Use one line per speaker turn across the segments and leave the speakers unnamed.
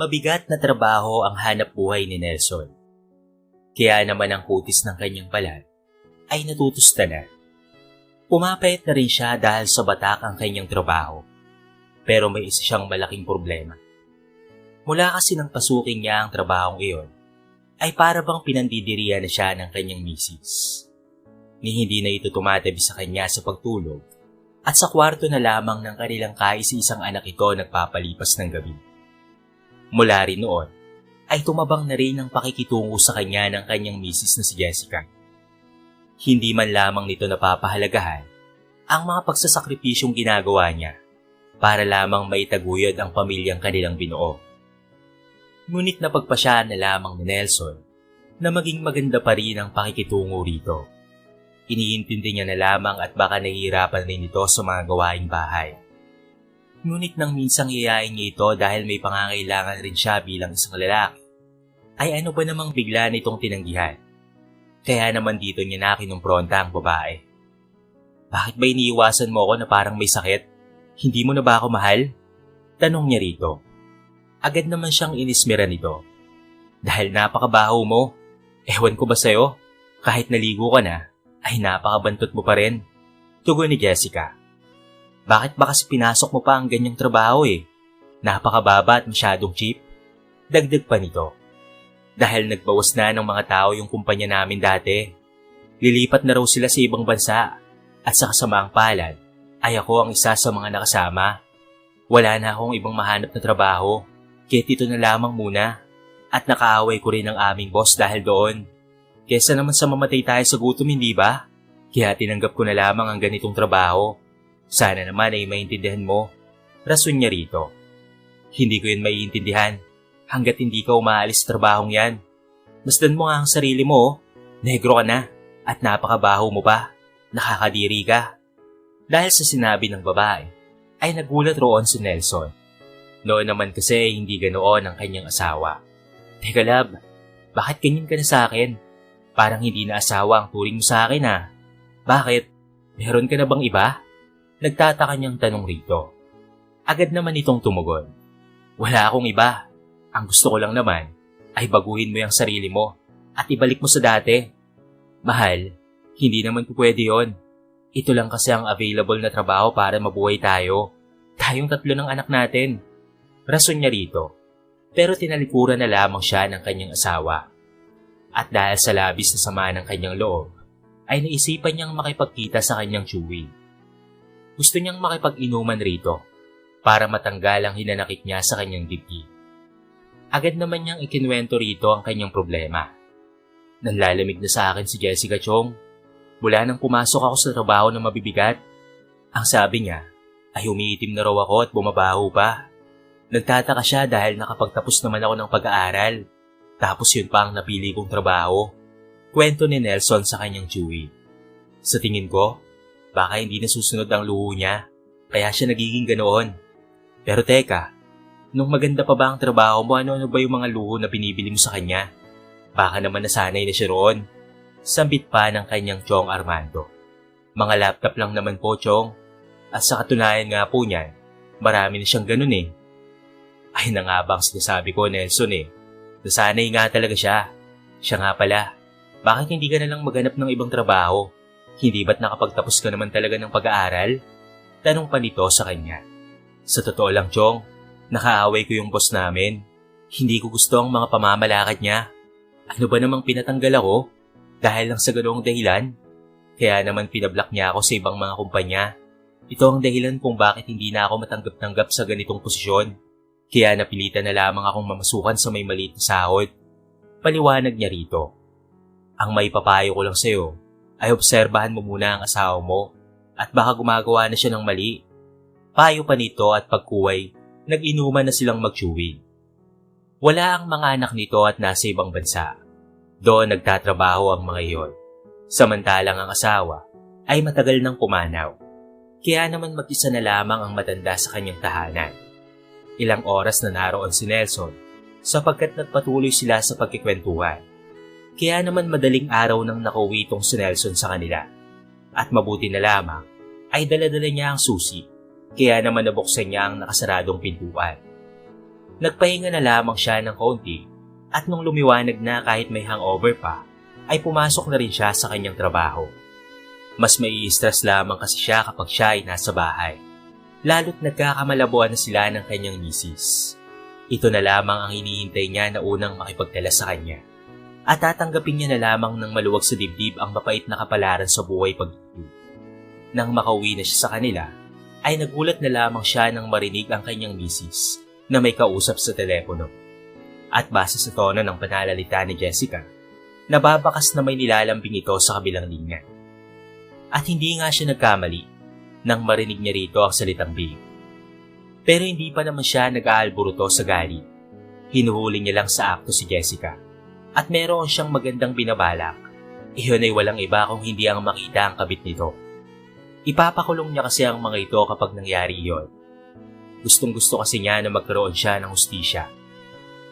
Mabigat na trabaho ang hanap buhay ni Nelson. Kaya naman ang kutis ng kanyang balat ay natutusta na. Pumapayat na rin siya dahil sa batak ang kanyang trabaho. Pero may isa siyang malaking problema. Mula kasi nang pasukin niya ang trabahong iyon, ay para bang pinandidiriya na siya ng kanyang misis. Ni hindi na ito tumatabi sa kanya sa pagtulog at sa kwarto na lamang ng kanilang kaisa-isang anak ito nagpapalipas ng gabi. Mula rin noon, ay tumabang na rin ang pakikitungo sa kanya ng kanyang misis na si Jessica. Hindi man lamang nito napapahalagahan ang mga pagsasakripisyong ginagawa niya para lamang maitaguyod ang pamilyang kanilang binuo. Ngunit napagpasya na lamang ni Nelson na maging maganda pa rin ang pakikitungo rito. Iniintindi niya na lamang at baka nahihirapan rin ito sa mga gawaing bahay. Ngunit nang minsang iyayain niya ito dahil may pangangailangan rin siya bilang isang lalaki, ay ano ba namang bigla nitong tinanggihan? Kaya naman dito niya na kinumpronta ang babae. Bakit ba iniiwasan mo ako na parang may sakit? Hindi mo na ba ako mahal? Tanong niya rito. Agad naman siyang inismira nito. Dahil napakabaho mo. Ewan ko ba sa'yo? Kahit naligo ka na, ay napakabantot mo pa rin. Tugon ni Jessica. Bakit ba kasi pinasok mo pa ang ganyang trabaho eh? Napakababa at masyadong cheap. Dagdag pa nito. Dahil nagbawas na ng mga tao yung kumpanya namin dati. Lilipat na raw sila sa ibang bansa. At sa kasamaang palad, ay ako ang isa sa mga nakasama. Wala na akong ibang mahanap na trabaho. Kaya ito na lamang muna. At nakaaway ko rin ang aming boss dahil doon. Kesa naman sa mamatay tayo sa gutom, hindi ba? Kaya tinanggap ko na lamang ang ganitong trabaho. Sana naman ay maintindihan mo. Rason niya rito. Hindi ko yun maiintindihan hanggat hindi ka umaalis sa trabahong yan. Masdan mo nga ang sarili mo, oh. negro ka na at napakabaho mo pa. Nakakadiri ka. Dahil sa sinabi ng babae, ay nagulat roon si Nelson. Noon naman kasi hindi ganoon ang kanyang asawa. Teka lab, bakit ganyan ka na sa akin? Parang hindi na asawa ang turing mo sa akin ah. Bakit? Meron ka na bang iba? Nagtataka niyang tanong rito. Agad naman itong tumugon. Wala akong iba. Ang gusto ko lang naman ay baguhin mo yung sarili mo at ibalik mo sa dati. Mahal, hindi naman po pwede yon. Ito lang kasi ang available na trabaho para mabuhay tayo. Tayong tatlo ng anak natin. Rason niya rito. Pero tinalikuran na lamang siya ng kanyang asawa. At dahil sa labis na sama ng kanyang loob, ay naisipan niyang makipagkita sa kanyang Chewie. Gusto niyang makipag-inuman rito para matanggal ang hinanakit niya sa kanyang dibdib. Agad naman niyang ikinwento rito ang kanyang problema. Nanlalamig na sa akin si Jessica Chong. Mula nang pumasok ako sa trabaho na mabibigat, ang sabi niya ay umiitim na raw ako at bumabaho pa. Nagtataka siya dahil nakapagtapos naman ako ng pag-aaral. Tapos yun pa ang napili kong trabaho. Kwento ni Nelson sa kanyang Chewie. Sa tingin ko, baka hindi nasusunod ang luho niya, kaya siya nagiging ganoon. Pero teka, nung maganda pa ba ang trabaho mo, ano-ano ba yung mga luho na binibili mo sa kanya? Baka naman nasanay na siya roon. Sambit pa ng kanyang Chong Armando. Mga laptop lang naman po, Chong. At sa katunayan nga po niyan, marami na siyang ganun eh. Ay na nga bang sinasabi ko, Nelson eh. Nasanay nga talaga siya. Siya nga pala. Bakit hindi ka na lang maghanap ng ibang trabaho? Hindi ba't nakapagtapos ka naman talaga ng pag-aaral? Tanong pa nito sa kanya. Sa totoo lang, Chong, nakaaway ko yung boss namin. Hindi ko gusto ang mga pamamalakad niya. Ano ba namang pinatanggal ako? Dahil lang sa ganoong dahilan? Kaya naman pinablock niya ako sa ibang mga kumpanya. Ito ang dahilan kung bakit hindi na ako matanggap-tanggap sa ganitong posisyon. Kaya napilitan na lamang akong mamasukan sa may maliit na sahod. Paliwanag niya rito. Ang may papayo ko lang sa'yo ay obserbahan mo muna ang asawa mo at baka gumagawa na siya ng mali. Payo pa nito at pagkuway, nag-inuman na silang magtsuwi. Wala ang mga anak nito at nasa ibang bansa. Doon nagtatrabaho ang mga iyon. Samantalang ang asawa ay matagal nang pumanaw. Kaya naman mag-isa na lamang ang matanda sa kanyang tahanan. Ilang oras na naroon si Nelson sapagkat nagpatuloy sila sa pagkikwentuhan. Kaya naman madaling araw nang nakauwi itong si Nelson sa kanila. At mabuti na lamang ay daladala niya ang susi. Kaya naman nabuksan niya ang nakasaradong pintuan. Nagpahinga na lamang siya ng kaunti at nung lumiwanag na kahit may hangover pa, ay pumasok na rin siya sa kanyang trabaho. Mas may stress lamang kasi siya kapag siya ay nasa bahay. Lalo't nagkakamalabuan na sila ng kanyang misis. Ito na lamang ang hinihintay niya na unang makipagtala sa kanya. At tatanggapin niya na lamang ng maluwag sa dibdib ang mapait na kapalaran sa buhay pag Nang makauwi na siya sa kanila, ay nagulat na lamang siya nang marinig ang kanyang misis na may kausap sa telepono. At base sa tono ng panalalita ni Jessica, nababakas na may nilalambing ito sa kabilang linya. At hindi nga siya nagkamali nang marinig niya rito ang salitang big. Pero hindi pa naman siya nag-aalburuto sa galit. Hinuhuli niya lang sa akto si Jessica. At meron siyang magandang binabalak. Iyon ay walang iba kung hindi ang makita ang kabit nito. Ipapakulong niya kasi ang mga ito kapag nangyari iyon. Gustong gusto kasi niya na magkaroon siya ng hustisya.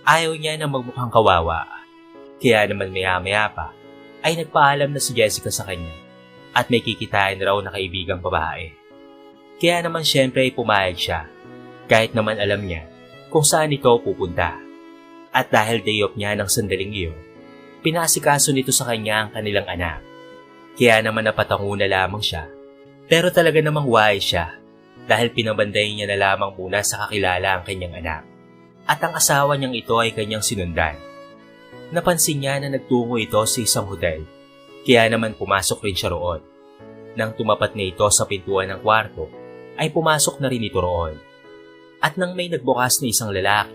Ayaw niya na magmukhang kawawa. Kaya naman maya-maya pa, ay nagpaalam na si Jessica sa kanya at may kikitain raw na kaibigang babae. Kaya naman syempre ay pumayag siya kahit naman alam niya kung saan ito pupunta. At dahil day off niya ng sandaling iyon, pinasikaso nito sa kanya ang kanilang anak. Kaya naman napatango na lamang siya. Pero talaga namang wise siya dahil pinabanday niya na lamang muna sa kakilala ang kanyang anak. At ang asawa niyang ito ay kanyang sinundan. Napansin niya na nagtungo ito sa isang hotel, kaya naman pumasok rin siya roon. Nang tumapat na ito sa pintuan ng kwarto, ay pumasok na rin ito roon. At nang may nagbukas na isang lalaki,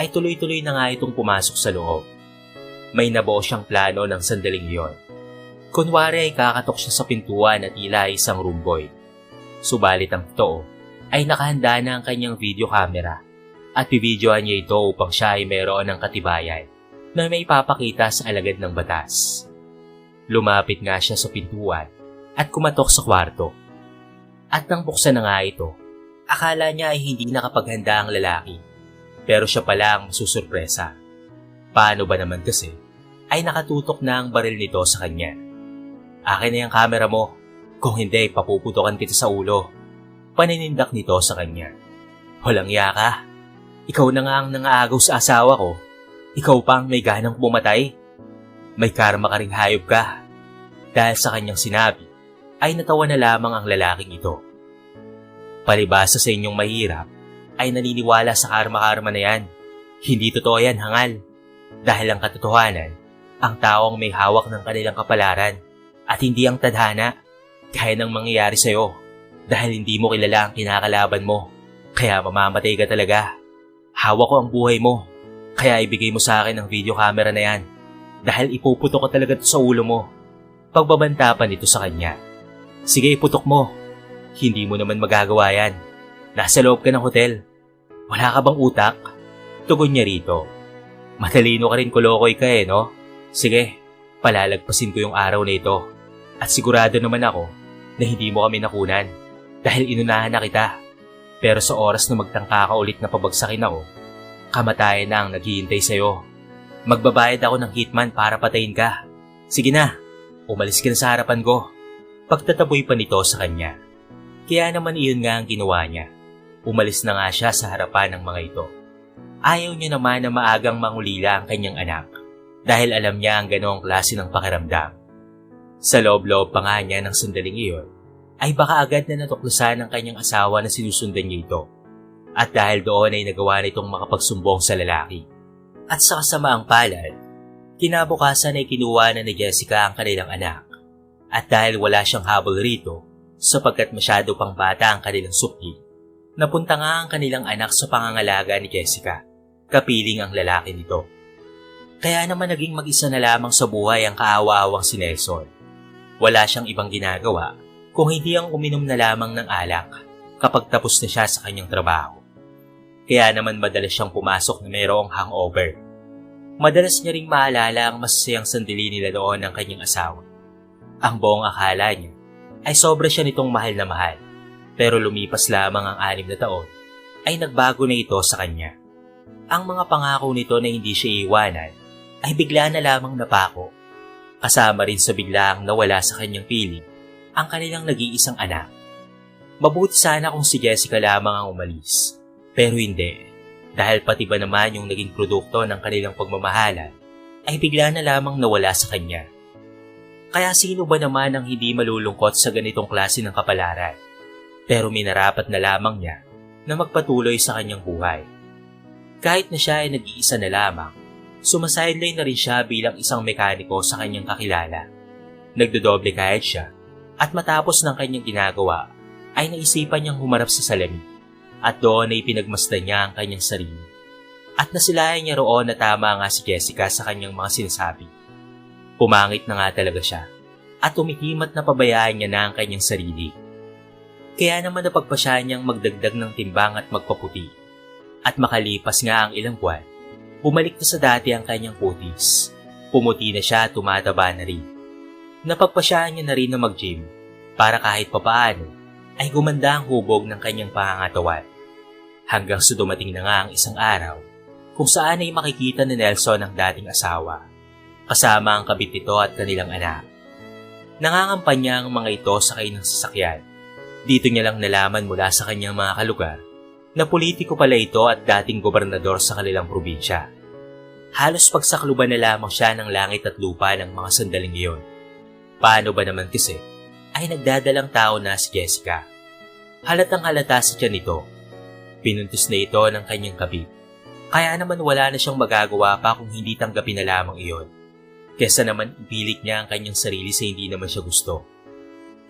ay tuloy-tuloy na nga itong pumasok sa loob. May nabuo siyang plano ng sandaling iyon. Kunwari ay kakatok siya sa pintuan at tila isang room boy. Subalit ang totoo ay nakahanda na ang kanyang video camera at bibidyohan niya ito upang siya ay mayroon ng katibayan na may papakita sa alagad ng batas. Lumapit nga siya sa pintuan at kumatok sa kwarto. At nang buksan na nga ito, akala niya ay hindi nakapaghanda ang lalaki. Pero siya pala ang masusurpresa. Paano ba naman kasi ay nakatutok na ang baril nito sa kanya. Akin na yung camera mo. Kung hindi, papuputokan kita sa ulo. Paninindak nito sa kanya. Walang iya ka. Ikaw na nga ang nangaagaw sa asawa ko. Ikaw pang may ganang pumatay. May karma ka ring hayop ka. Dahil sa kanyang sinabi, ay natawa na lamang ang lalaking ito. Palibasa sa inyong mahirap, ay naniniwala sa karma-karma na yan. Hindi totoo yan, hangal. Dahil ang katotohanan, ang taong may hawak ng kanilang kapalaran at hindi ang tadhana, kaya nang mangyayari sa'yo dahil hindi mo kilala ang kinakalaban mo. Kaya mamamatay ka talaga. Hawak ko ang buhay mo. Kaya ibigay mo sa akin ang video camera na yan. Dahil ipuputo ko talaga to sa ulo mo. Pagbabanta pa nito sa kanya. Sige, iputok mo. Hindi mo naman magagawa yan. Nasa loob ka ng hotel. Wala ka bang utak? Tugon niya rito. Matalino ka rin kulokoy ka eh, no? Sige, palalagpasin ko yung araw na ito. At sigurado naman ako na hindi mo kami nakunan dahil inunahan na kita. Pero sa oras na magtangka ka ulit na pabagsakin ako, kamatayan na ang naghihintay sa'yo. Magbabayad ako ng hitman para patayin ka. Sige na, umalis ka na sa harapan ko. Pagtataboy pa nito sa kanya. Kaya naman iyon nga ang ginawa niya. Umalis na nga siya sa harapan ng mga ito. Ayaw niya naman na maagang mangulila ang kanyang anak dahil alam niya ang ganong klase ng pakiramdam. Sa loob-loob pa nga niya ng sandaling iyon, ay baka agad na natuklasan ng kanyang asawa na sinusundan niya ito. At dahil doon ay nagawa nitong makapagsumbong sa lalaki. At sa kasamaang palad, kinabukasan ay kinuha na ni Jessica ang kanilang anak. At dahil wala siyang habol rito, sapagkat masyado pang bata ang kanilang supli, napunta nga ang kanilang anak sa pangangalaga ni Jessica, kapiling ang lalaki nito. Kaya naman naging mag-isa na lamang sa buhay ang kaawa-awang si Nelson. Wala siyang ibang ginagawa kung hindi ang uminom na lamang ng alak kapag tapos na siya sa kanyang trabaho. Kaya naman madalas siyang pumasok na mayroong hangover. Madalas niya ring maalala ang masasayang sandali nila doon ng kanyang asawa. Ang buong akala niya ay sobra siya nitong mahal na mahal. Pero lumipas lamang ang anim na taon ay nagbago na ito sa kanya. Ang mga pangako nito na hindi siya iwanan ay bigla na lamang napako. Kasama rin sa biglaang nawala sa kanyang piling ang kanilang nag-iisang anak. Mabuti sana kung si Jessica lamang ang umalis. Pero hindi. Dahil pati ba naman yung naging produkto ng kanilang pagmamahalan ay bigla na lamang nawala sa kanya. Kaya sino ba naman ang hindi malulungkot sa ganitong klase ng kapalaran? Pero minarapat na lamang niya na magpatuloy sa kanyang buhay. Kahit na siya ay nag-iisa na lamang, sumasidline na rin siya bilang isang mekaniko sa kanyang kakilala. Nagdodoble kahit siya at matapos ng kanyang ginagawa ay naisipan niyang humarap sa salamin at doon ay pinagmasdan niya ang kanyang sarili. At nasilayan niya roon na tama nga si Jessica sa kanyang mga sinasabi. Pumangit na nga talaga siya at umikimat na pabayaan niya na ang kanyang sarili. Kaya naman napagpasya niyang magdagdag ng timbang at magpaputi. At makalipas nga ang ilang buwan, bumalik na sa dati ang kanyang putis. Pumuti na siya at tumataba na rin. Napagpasya niya na rin na mag-gym para kahit papaano ay gumanda ang hubog ng kanyang pangangatawan. Hanggang sa dumating na nga ang isang araw kung saan ay makikita ni Nelson ang dating asawa kasama ang kabit nito at kanilang anak. Nangangampanya ang mga ito sa ng sasakyan. Dito niya lang nalaman mula sa kanyang mga kalugar na politiko pala ito at dating gobernador sa kanilang probinsya. Halos pagsakluban na lamang siya ng langit at lupa ng mga sandaling iyon. Paano ba naman kasi ay nagdadalang tao na si Jessica. Halatang halata si tiyan nito. Pinuntis na ito ng kanyang kabit. Kaya naman wala na siyang magagawa pa kung hindi tanggapin na lamang iyon. Kesa naman ipilit niya ang kanyang sarili sa hindi naman siya gusto.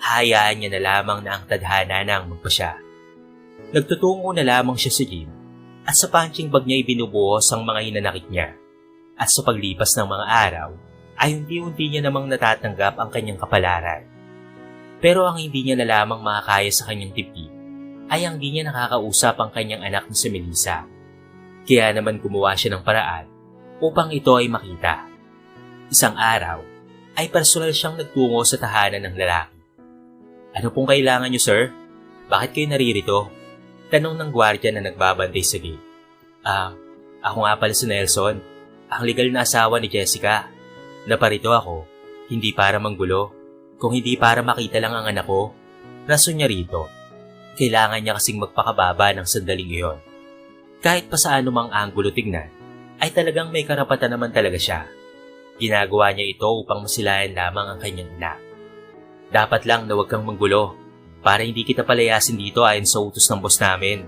Hayaan niya na lamang na ang tadhana na ang magpasya. Nagtutungo na lamang siya sa gym at sa punching bag niya ibinubuhos ang mga hinanakit niya. At sa paglipas ng mga araw, ay unti-unti niya namang natatanggap ang kanyang kapalaran. Pero ang hindi niya na lamang makakaya sa kanyang tiptip ay ang di niya nakakausap ang kanyang anak na si Melissa. Kaya naman gumawa siya ng paraan upang ito ay makita. Isang araw, ay personal siyang nagtungo sa tahanan ng lalaki. Ano pong kailangan niyo, sir? Bakit kayo naririto? Tanong ng gwardya na nagbabantay sa gate. Ah, ako nga pala si Nelson, ang legal na asawa ni Jessica. Naparito ako, hindi para manggulo, kung hindi para makita lang ang anak ko. Rason niya rito, kailangan niya kasing magpakababa ng sandaling iyon. Kahit pa sa anumang anggulo tignan, ay talagang may karapatan naman talaga siya Ginagawa niya ito upang masilayan lamang ang kanyang ina. Dapat lang na huwag kang manggulo para hindi kita palayasin dito ayon sa utos ng boss namin.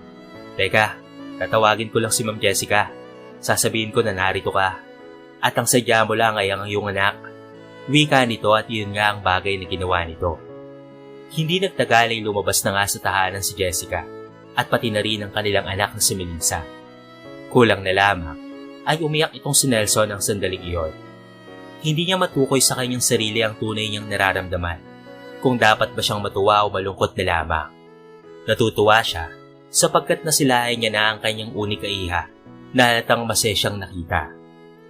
Teka, tatawagin ko lang si Ma'am Jessica. Sasabihin ko na narito ka. At ang sadya mo lang ay ang iyong anak. Wika nito at yun nga ang bagay na ginawa nito. Hindi nagtagal ay lumabas na nga sa tahanan si Jessica at pati na rin ang kanilang anak na si Melissa. Kulang na lamang ay umiyak itong si Nelson ang sandaling iyon hindi niya matukoy sa kanyang sarili ang tunay niyang nararamdaman. Kung dapat ba siyang matuwa o malungkot na lamang. Natutuwa siya sapagkat nasilayan niya na ang kanyang unika iha na halatang masaya siyang nakita.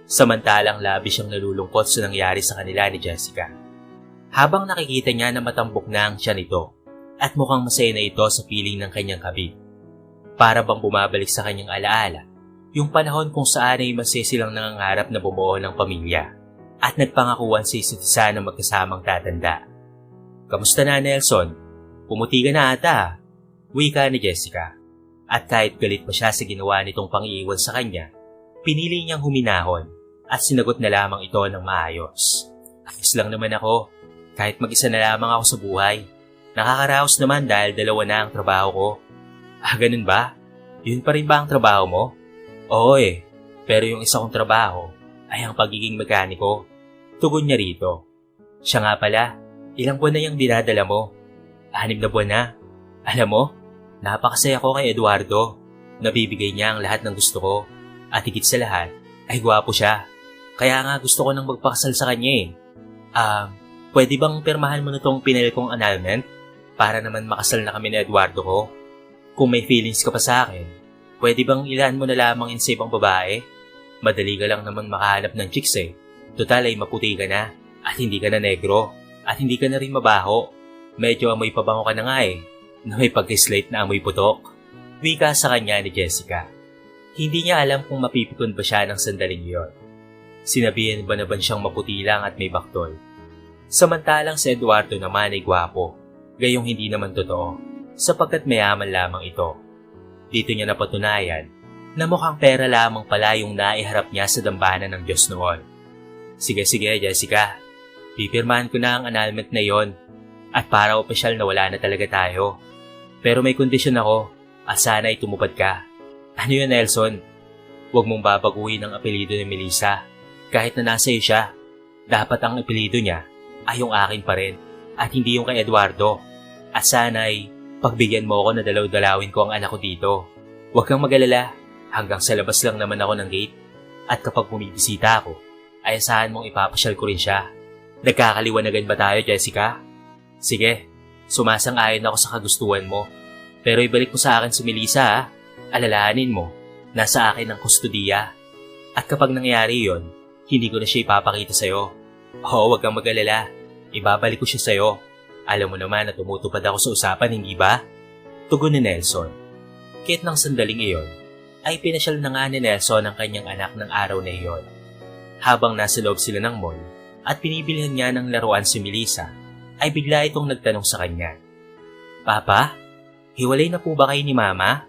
Samantalang labi siyang nalulungkot sa nangyari sa kanila ni Jessica. Habang nakikita niya na matambok na ang siya nito at mukhang masaya na ito sa piling ng kanyang kabit. Para bang bumabalik sa kanyang alaala yung panahon kung saan ay masaya silang nangangarap na bumuo ng pamilya at nagpangakuan si isa't isa na magkasamang tatanda. Kamusta na Nelson? Pumuti ka na ata. Wika ni Jessica. At kahit galit pa siya sa ginawa nitong pangiiwan sa kanya, pinili niyang huminahon at sinagot na lamang ito ng maayos. Ayos lang naman ako, kahit mag-isa na lamang ako sa buhay. Nakakaraos naman dahil dalawa na ang trabaho ko. Ah, ganun ba? Yun pa rin ba ang trabaho mo? Oo eh, pero yung isa kong trabaho ay ang pagiging mekaniko. Tugon niya rito. Siya nga pala, ilang buwan na yung dinadala mo? Anim na buwan na. Alam mo, napakasaya ko kay Eduardo. Nabibigay niya ang lahat ng gusto ko. At higit sa lahat, ay gwapo siya. Kaya nga gusto ko nang magpakasal sa kanya eh. Ah, uh, pwede bang pirmahan mo na tong pinel kong annulment? Para naman makasal na kami ni Eduardo ko. Kung may feelings ka pa sa akin, pwede bang ilan mo na lamang in sa ibang babae? Madali ka lang naman makahanap ng chicks eh. Total ay maputi ka na at hindi ka na negro at hindi ka na rin mabaho. Medyo amoy pabango ka na nga eh, na may pagkislate na amoy putok. Wika sa kanya ni Jessica. Hindi niya alam kung mapipikon ba siya ng sandaling iyon. Sinabihan ba na ba siyang maputi lang at may baktol? Samantalang si Eduardo naman ay gwapo, gayong hindi naman totoo, sapagkat mayaman lamang ito. Dito niya napatunayan na mukhang pera lamang pala yung naiharap niya sa dambana ng Diyos noon. Sige sige Jessica, pipirmahan ko na ang annulment na yon at para opisyal na wala na talaga tayo. Pero may kondisyon ako at sana ay tumupad ka. Ano yun Nelson? Huwag mong babaguhin ang apelido ni Melissa. Kahit na nasa iyo siya, dapat ang apelido niya ay yung akin pa rin at hindi yung kay Eduardo. At sana ay pagbigyan mo ako na dalaw-dalawin ko ang anak ko dito. Huwag kang magalala, hanggang sa labas lang naman ako ng gate. At kapag bumibisita ako, ay asahan mong ipapasyal ko rin siya. Nagkakaliwanagan ba tayo, Jessica? Sige, sumasang-ayon ako sa kagustuhan mo. Pero ibalik mo sa akin si Melissa, ha? Alalahanin mo, nasa akin ang kustudiya. At kapag nangyari yon, hindi ko na siya ipapakita sa'yo. Oo, huwag kang mag-alala. Ibabalik ko siya sa'yo. Alam mo naman na tumutupad ako sa usapan, hindi ba? Tugon ni Nelson. Kahit ng sandaling iyon, ay pinasyal na nga ni Nelson ang kanyang anak ng araw na iyon. Habang nasa loob sila ng mall at pinibilihan niya ng laruan si Melissa, ay bigla itong nagtanong sa kanya. Papa, hiwalay na po ba kayo ni Mama?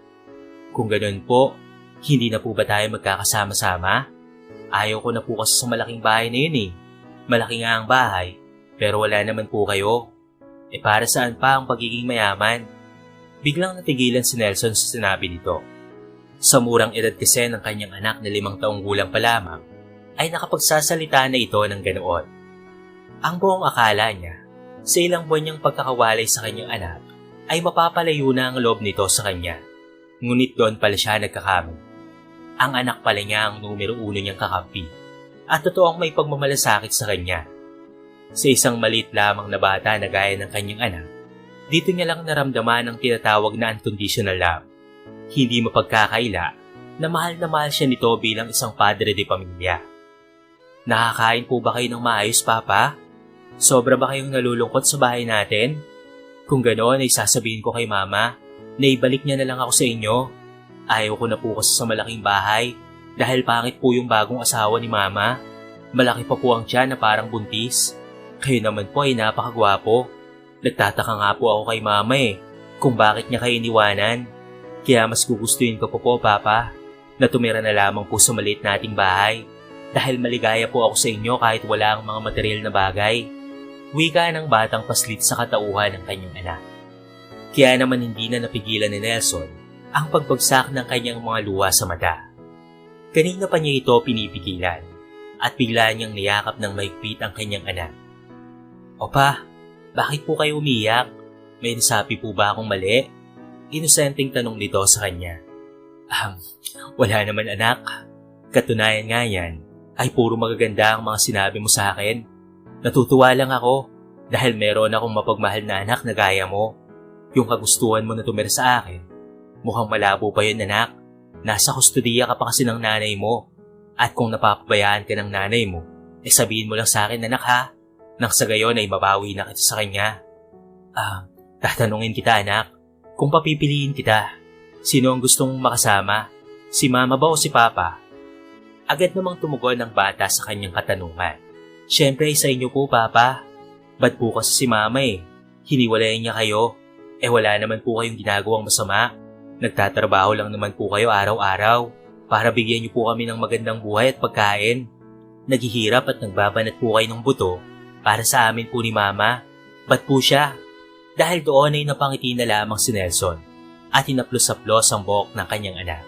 Kung ganun po, hindi na po ba tayo magkakasama-sama? Ayaw ko na po kasi sa malaking bahay na yun eh. Malaki nga ang bahay, pero wala naman po kayo. E para saan pa ang pagiging mayaman? Biglang natigilan si Nelson sa sinabi nito. Sa murang edad kasi ng kanyang anak na limang taong gulang pa lamang, ay nakapagsasalita na ito ng ganoon. Ang buong akala niya, sa ilang buwan niyang pagkakawalay sa kanyang anak, ay mapapalayo na ang loob nito sa kanya. Ngunit doon pala siya nagkakamali. Ang anak pala niya ang numero uno niyang kakampi. At totoong may pagmamalasakit sa kanya. Sa isang maliit lamang na bata na gaya ng kanyang anak, dito niya lang naramdaman ang tinatawag na unconditional love. Hindi mapagkakaila na mahal na mahal siya nito bilang isang padre de pamilya. Nakakain po ba kayo ng maayos, Papa? Sobra ba kayong nalulungkot sa bahay natin? Kung ganoon ay sasabihin ko kay Mama na ibalik niya na lang ako sa inyo. Ayaw ko na po kasi sa malaking bahay dahil pangit po yung bagong asawa ni Mama. Malaki pa po ang tiyan na parang buntis. Kayo naman po ay napakagwapo. Nagtataka nga po ako kay Mama eh kung bakit niya kayo iniwanan. Kaya mas gugustuhin ko po po, Papa, na tumira na lamang po sa maliit nating bahay dahil maligaya po ako sa inyo kahit wala ang mga material na bagay. Wika ng batang paslit sa katauhan ng kanyang anak. Kaya naman hindi na napigilan ni Nelson ang pagbagsak ng kanyang mga luha sa mata. Kanina pa niya ito pinipigilan at bigla niyang niyakap ng maigpit ang kanyang anak. Opa, bakit po kayo umiyak? May nasabi po ba akong mali? Inosenteng tanong nito sa kanya. Um, wala naman anak. Katunayan nga yan, ay puro magaganda ang mga sinabi mo sa akin. Natutuwa lang ako dahil meron akong mapagmahal na anak na gaya mo. Yung kagustuhan mo na tumira sa akin, mukhang malabo pa yun anak. Nasa kustudiya ka pa kasi ng nanay mo. At kung napapabayaan ka ng nanay mo, eh sabihin mo lang sa akin anak ha. Nang sa gayon ay mabawi na kita sa kanya. Ah, tatanungin kita anak, kung papipiliin kita, sino ang gustong makasama? Si mama ba o si papa? Agad namang tumugon ang bata sa kanyang katanungan. Siyempre sa inyo po papa. Ba't po kasi si mama eh? Hiniwalayan niya kayo. Eh wala naman po kayong ginagawang masama. Nagtatrabaho lang naman po kayo araw-araw para bigyan niyo po kami ng magandang buhay at pagkain. Naghihirap at nagbabanat po kayo ng buto para sa amin po ni mama. Ba't po siya? Dahil doon ay napangiti na lamang si Nelson at hinaplos-saplos ang buhok ng kanyang anak.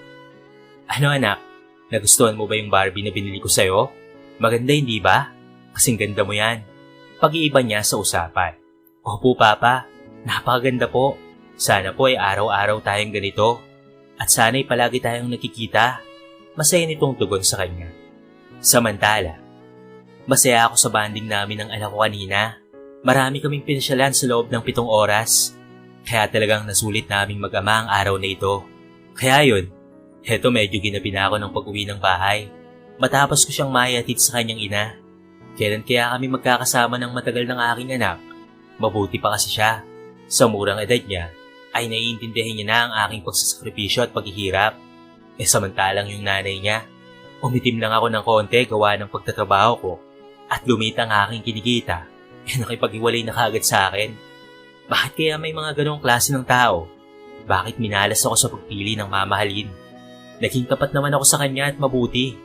Ano anak, nagustuhan mo ba yung Barbie na binili ko sa'yo? Maganda hindi ba? Kasing ganda mo yan. Pag-iiba niya sa usapan. Opo papa, napakaganda po. Sana po ay araw-araw tayong ganito. At sana'y palagi tayong nakikita. Masaya nitong tugon sa kanya. Samantala, masaya ako sa banding namin ng anak ko kanina. Marami kaming pinsyalan sa loob ng pitong oras. Kaya talagang nasulit naming mag-ama ang araw na ito. Kaya yun, heto medyo ginabi na ako ng pag-uwi ng bahay. Matapos ko siyang mayatid sa kanyang ina. Kailan kaya kami magkakasama ng matagal ng aking anak? Mabuti pa kasi siya. Sa murang edad niya, ay naiintindihan niya na ang aking pagsasakripisyo at paghihirap. Eh samantalang yung nanay niya, umitim lang ako ng konti gawa ng pagtatrabaho ko at lumita ang aking kinikita eh nakipag-iwalay na kaagad sa akin. Bakit kaya may mga ganong klase ng tao? Bakit minalas ako sa pagpili ng mamahalin? Naging tapat naman ako sa kanya at mabuti.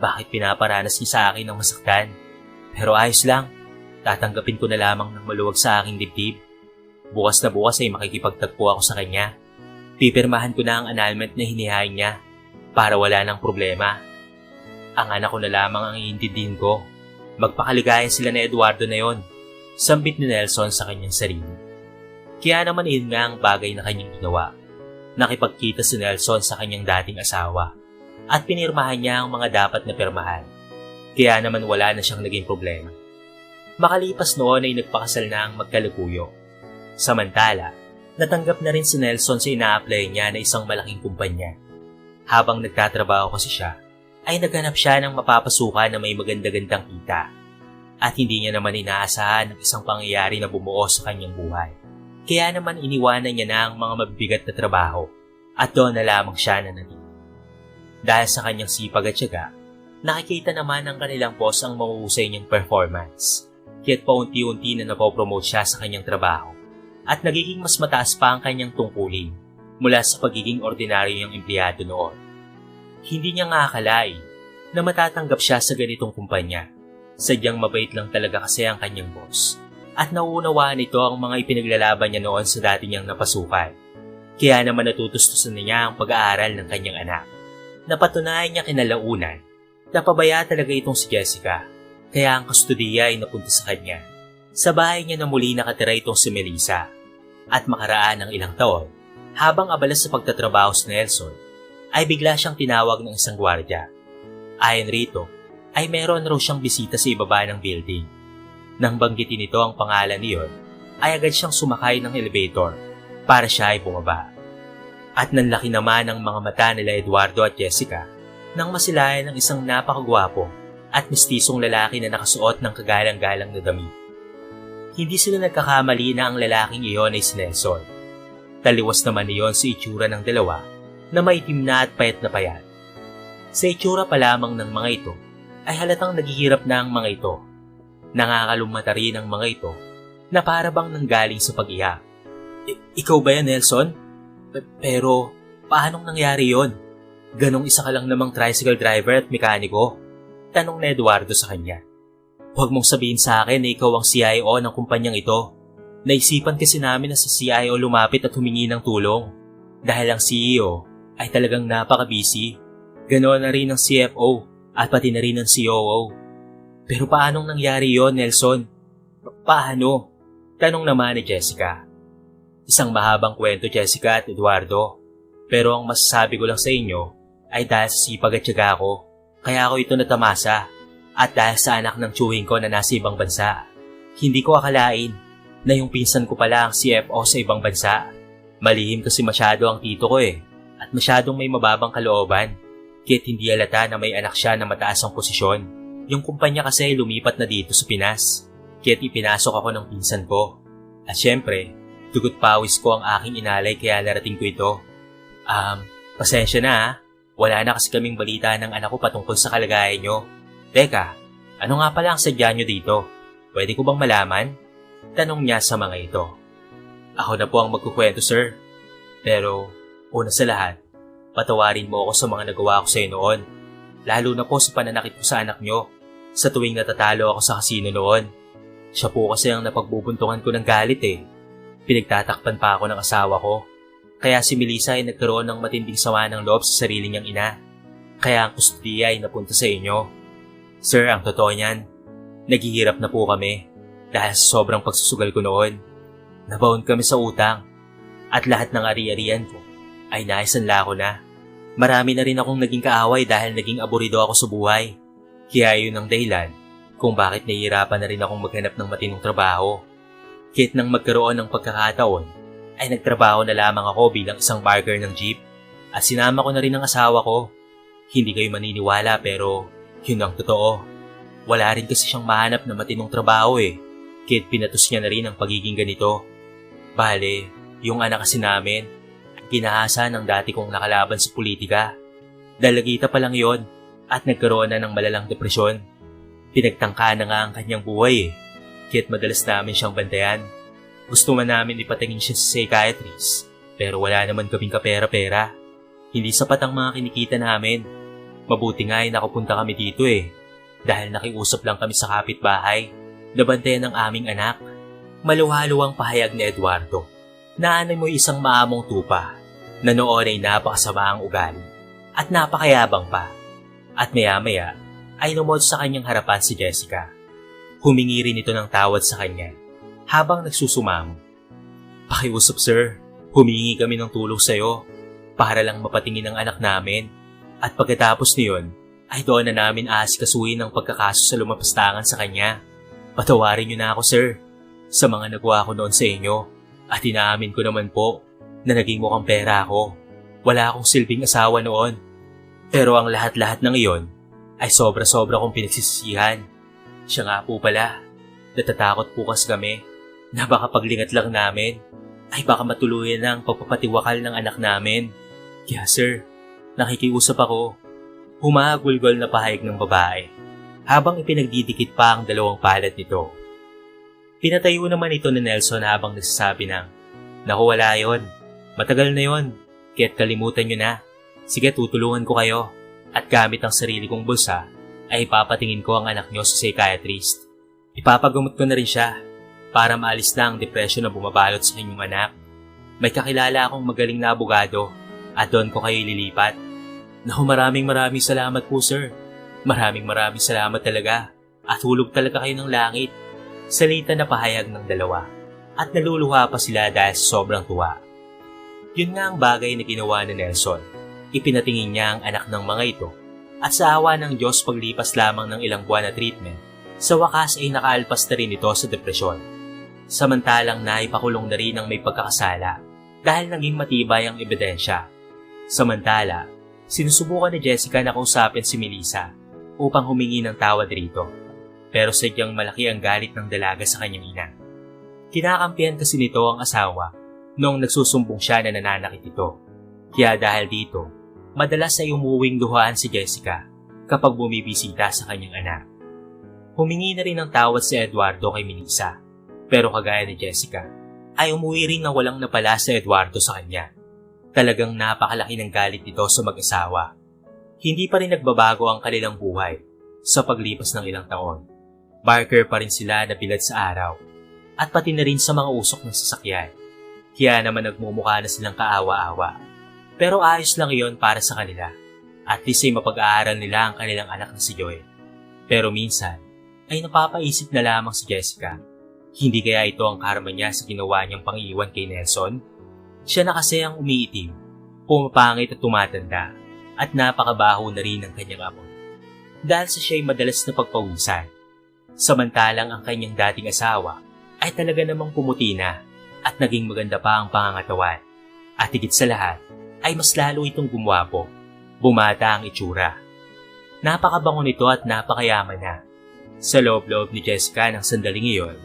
Bakit pinaparanas niya sa akin ng masaktan? Pero ayos lang. Tatanggapin ko na lamang ng maluwag sa aking dibdib. Bukas na bukas ay makikipagtagpo ako sa kanya. Pipirmahan ko na ang annulment na hinihain niya para wala ng problema. Ang anak ko na lamang ang iintindihin ko. Magpakaligaya sila na Eduardo na yon. Sambit ni Nelson sa kanyang sarili. Kaya naman iyon nga ang bagay na kanyang ginawa. Nakipagkita si Nelson sa kanyang dating asawa at pinirmahan niya ang mga dapat na pirmahan. Kaya naman wala na siyang naging problema. Makalipas noon ay nagpakasal na ang magkalukuyo. Samantala, natanggap na rin si Nelson sa ina-apply niya na isang malaking kumpanya. Habang nagtatrabaho kasi siya, ay naghanap siya ng mapapasukan na may maganda-gandang kita. At hindi niya naman inaasahan ng isang pangyayari na bumuo sa kanyang buhay. Kaya naman iniwanan niya na ang mga mabibigat na trabaho at doon na lamang siya na natito. Dahil sa kanyang sipag at syaga, nakikita naman ng kanilang boss ang mahuhusay niyang performance. Kaya't paunti-unti na napopromote siya sa kanyang trabaho at nagiging mas mataas pa ang kanyang tungkulin mula sa pagiging ordinaryo niyang empleyado noon. Hindi niya nga akalain na matatanggap siya sa ganitong kumpanya. Sadyang mabait lang talaga kasi ang kanyang boss. At nauunawaan nito ang mga ipinaglalaban niya noon sa dati niyang napasukan. Kaya naman natutustusan niya ang pag-aaral ng kanyang anak. Napatunayan niya kinalaunan na pabaya talaga itong si Jessica. Kaya ang kastudiya ay napunta sa kanya. Sa bahay niya na muli nakatira itong si Melissa. At makaraan ng ilang taon, habang abala sa pagtatrabaho si Nelson, ay bigla siyang tinawag ng isang gwardya. Ayon rito, ay meron raw siyang bisita sa ibaba ng building. Nang banggitin nito ang pangalan niyon, ay agad siyang sumakay ng elevator para siya ay bumaba. At nanlaki naman ang mga mata nila Eduardo at Jessica nang masilayan ng isang napakagwapo at mistisong lalaki na nakasuot ng kagalang-galang na damit. Hindi sila nagkakamali na ang lalaking iyon ay si Nelson. Taliwas naman iyon sa itsura ng dalawa na maitim na at payat na payat. Sa itsura pa lamang ng mga ito, ay halatang naghihirap na ang mga ito. Nakakalumata rin ang mga ito na para bang nanggaling sa pag-iyak. I- ikaw ba yan, Nelson? P- pero, paanong nangyari yon? Ganong isa ka lang namang tricycle driver at mekaniko? Tanong ni Eduardo sa kanya. Huwag mong sabihin sa akin na ikaw ang CIO ng kumpanyang ito. Naisipan kasi namin na sa CIO lumapit at humingi ng tulong. Dahil ang CEO ay talagang napaka-busy. Ganoon na rin ang CFO at pati na rin ang COO. Pero paanong nangyari yon Nelson? Pa- paano? Tanong naman ni Jessica. Isang mahabang kwento Jessica at Eduardo. Pero ang masasabi ko lang sa inyo ay dahil sa sipag at tiyaga ko. Kaya ako ito natamasa. At dahil sa anak ng tsuhin ko na nasa ibang bansa. Hindi ko akalain na yung pinsan ko pala ang CFO sa ibang bansa. Malihim kasi masyado ang tito ko eh. At masyadong may mababang kalooban. Kaya't hindi alata na may anak siya na mataas ang posisyon. Yung kumpanya kasi lumipat na dito sa Pinas. Kaya't ipinasok ako ng pinsan ko. At syempre, dugot pawis ko ang aking inalay kaya narating ko ito. Um, pasensya na ha. Wala na kasi kaming balita ng anak ko patungkol sa kalagayan nyo. Teka, ano nga pala ang sadya nyo dito? Pwede ko bang malaman? Tanong niya sa mga ito. Ako na po ang magkukwento, sir. Pero, una sa lahat, patawarin mo ako sa mga nagawa ko sa iyo noon. Lalo na po sa pananakit ko sa anak nyo. Sa tuwing natatalo ako sa kasino noon. Siya po kasi ang napagbubuntungan ko ng galit eh. Pinagtatakpan pa ako ng asawa ko. Kaya si Melissa ay nagkaroon ng matinding sama ng loob sa sarili niyang ina. Kaya ang kustudiya ay napunta sa inyo. Sir, ang totoo niyan, naghihirap na po kami dahil sa sobrang pagsusugal ko noon. Nabaon kami sa utang at lahat ng ari-arian ko ay naisanla ko na. Marami na rin akong naging kaaway dahil naging aburido ako sa buhay. Kaya yun ang dahilan kung bakit nahihirapan na rin akong maghanap ng matinong trabaho. Kahit nang magkaroon ng pagkakataon, ay nagtrabaho na lamang ako bilang isang barker ng jeep at sinama ko na rin ang asawa ko. Hindi kayo maniniwala pero yun ang totoo. Wala rin kasi siyang mahanap na matinong trabaho eh. Kahit pinatos niya na rin ang pagiging ganito. Bale, yung anak kasi namin, ginahasa ng dati kong nakalaban sa politika. Dalagita pa lang yon at nagkaroon na ng malalang depresyon. Pinagtangka na nga ang kanyang buhay eh, kaya't madalas namin siyang bantayan. Gusto man namin ipatingin siya sa psychiatrist, pero wala naman kaming kapera-pera. Hindi sapat ang mga kinikita namin. Mabuti nga ay nakapunta kami dito eh. Dahil nakiusap lang kami sa kapitbahay. Nabantayan ng aming anak. Maluhaluang pahayag ni Eduardo. Naanay mo isang maamong tupa na noon ay napakasama ang ugali at napakayabang pa. At maya-maya ay lumod sa kanyang harapan si Jessica. Humingi rin ito ng tawad sa kanya habang nagsusumamo. Pakiusap sir, humingi kami ng tulong sa'yo para lang mapatingin ang anak namin at pagkatapos niyon ay doon na namin aasikasuhin ang pagkakaso sa lumapastangan sa kanya. Patawarin niyo na ako sir sa mga nagawa ko noon sa inyo at inaamin ko naman po na naging mukhang pera ako. Wala akong silbing asawa noon. Pero ang lahat-lahat ng iyon ay sobra-sobra kong pinagsisisihan. Siya nga po pala, natatakot po kasi kami na baka paglingat lang namin ay baka matuluyan na ang pagpapatiwakal ng anak namin. Kaya sir, nakikiusap ako. Humagulgol na pahayag ng babae habang ipinagdidikit pa ang dalawang palad nito. Pinatayo naman ito ni Nelson habang nagsasabi ng, Naku wala yon, matagal na yon, kaya't kalimutan nyo na. Sige tutulungan ko kayo at gamit ang sarili kong bulsa ay ipapatingin ko ang anak nyo sa psychiatrist. Ipapagamot ko na rin siya para maalis na ang depression na bumabalot sa inyong anak. May kakilala akong magaling na abogado at doon ko kayo ililipat. Naku maraming maraming salamat po sir. Maraming maraming salamat talaga at hulog talaga kayo ng langit. Salita na pahayag ng dalawa at naluluha pa sila dahil sobrang tuwa. Yun nga ang bagay na ginawa ni Nelson. Ipinatingin niya ang anak ng mga ito at sa awa ng Diyos paglipas lamang ng ilang buwan na treatment, sa wakas ay nakaalpas na rin ito sa depresyon. Samantalang naipakulong na rin ang may pagkakasala dahil naging matibay ang ebidensya. Samantala, sinusubukan ni Jessica na kausapin si Melissa upang humingi ng tawad rito. Pero sadyang malaki ang galit ng dalaga sa kanyang ina. Kinakampihan kasi nito ang asawa noong nagsusumbong siya na nananakit ito. Kaya dahil dito, madalas ay umuwing duhaan si Jessica kapag bumibisita sa kanyang anak. Humingi na rin ng tawad si Eduardo kay Melissa, pero kagaya ni Jessica, ay umuwi rin na walang napala si Eduardo sa kanya. Talagang napakalaki ng galit nito sa mag-asawa. Hindi pa rin nagbabago ang kanilang buhay sa paglipas ng ilang taon. Barker pa rin sila na bilad sa araw at pati na rin sa mga usok ng sasakyan. Kaya naman nagmumukha na silang kaawa-awa. Pero ayos lang iyon para sa kanila. At least ay mapag-aaral nila ang kanilang anak na si Joy. Pero minsan, ay napapaisip na lamang si Jessica. Hindi kaya ito ang karma niya sa ginawa niyang pangiiwan kay Nelson? Siya na kasi ang umiitim, pumapangit at tumatanda, at napakabaho na rin ng kanyang amo. Dahil sa siya'y madalas na pagpawisan. Samantalang ang kanyang dating asawa ay talaga namang pumuti na at naging maganda pa ang pangangatawan. At higit sa lahat, ay mas lalo itong gumwapo. Bumata ang itsura. Napakabango nito at napakayaman na. Sa loob-loob ni Jessica ng sandaling iyon,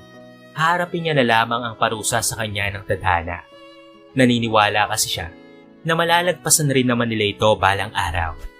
harapin niya na lamang ang parusa sa kanya ng tadhana. Naniniwala kasi siya na malalagpasan rin naman nila ito balang araw.